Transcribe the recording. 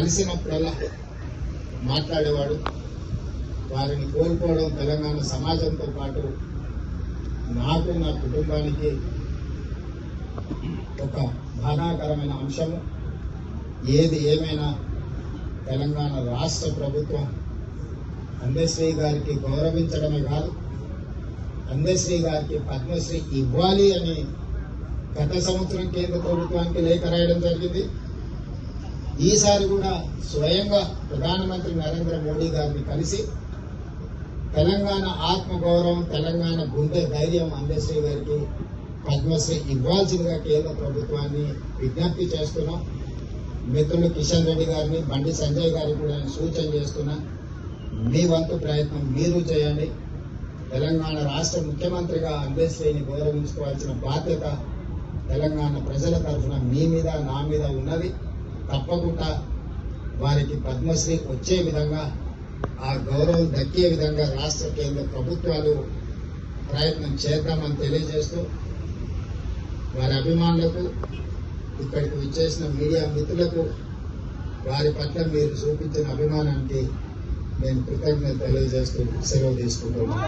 కలిసినప్పుడల్లా మాట్లాడేవాడు. వారిని కోల్పోవడం తెలంగాణ సమాజంతో పాటు నాకు నా కుటుంబానికి ఒక బాధాకరమైన అంశము. ఏది ఏమైనా తెలంగాణ రాష్ట్ర ప్రభుత్వం అందశ్రీ గారికి గౌరవించడమే కాదు అందశ్రీ గారికి పద్మశ్రీ ఇవ్వాలి అని గత సంవత్సరం కేంద్ర ప్రభుత్వానికి లేఖ రాయడం జరిగింది. ఈసారి కూడా స్వయంగా ప్రధానమంత్రి నరేంద్ర మోడీ గారిని కలిసి తెలంగాణ ఆత్మగౌరవం తెలంగాణ గుండె ధైర్యం అందశ్రీ గారికి పద్మశ్రీ ఇవ్వాల్సిందిగా కేంద్ర ప్రభుత్వాన్ని విజ్ఞప్తి చేస్తున్నాం. మిత్రులు కిషన్ రెడ్డి గారిని బండి సంజయ్ గారికి కూడా నేను సూచన చేస్తున్నా. మీ వంతు ప్రయత్నం మీరు చేయండి. తెలంగాణ రాష్ట్ర ముఖ్యమంత్రిగా అందశ్రీని గౌరవించుకోవాల్సిన బాధ్యత తెలంగాణ ప్రజల తరఫున మీ మీద నా మీద ఉన్నది. తప్పకుండా వారికి పద్మశ్రీ వచ్చే విధంగా ఆ గౌరవం దక్కే విధంగా రాష్ట్ర కేంద్ర ప్రభుత్వాలు ప్రయత్నం చేద్దామని తెలియజేస్తూ వారి అభిమానులకు ఇక్కడికి విచ్చేసిన మీడియా మిత్రులకు వారి పట్ల మీరు చూపించిన అభిమానానికి నేను కృతజ్ఞత తెలియజేస్తూ సెలవు తీసుకుంటున్నాను.